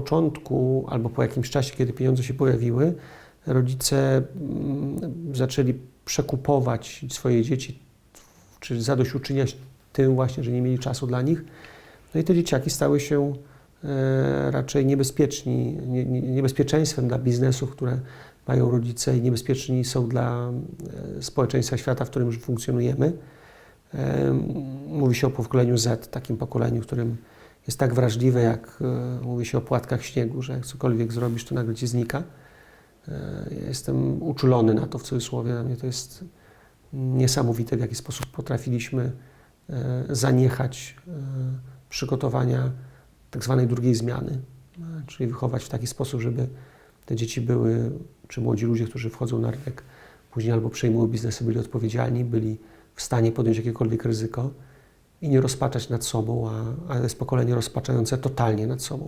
początku albo po jakimś czasie, kiedy pieniądze się pojawiły, rodzice mm, zaczęli przekupować swoje dzieci, czy zadośćuczyniać tym właśnie, że nie mieli czasu dla nich. No i te dzieciaki stały się e, raczej niebezpieczni, nie, nie, niebezpieczeństwem dla biznesów, które mają rodzice i niebezpieczni są dla e, społeczeństwa świata, w którym już funkcjonujemy. E, Mówi się o pokoleniu Z, takim pokoleniu, w którym jest tak wrażliwe, jak e, mówi się o płatkach śniegu, że jak cokolwiek zrobisz, to nagle ci znika. E, jestem uczulony na to w cudzysłowie. Dla mnie to jest niesamowite, w jaki sposób potrafiliśmy e, zaniechać przygotowania tak zwanej drugiej zmiany, czyli wychować w taki sposób, żeby te dzieci były, czy młodzi ludzie, którzy wchodzą na rynek, później albo przejmują biznesy, byli odpowiedzialni, byli w stanie podjąć jakiekolwiek ryzyko i nie rozpaczać nad sobą, a, a jest pokolenie rozpaczające totalnie nad sobą.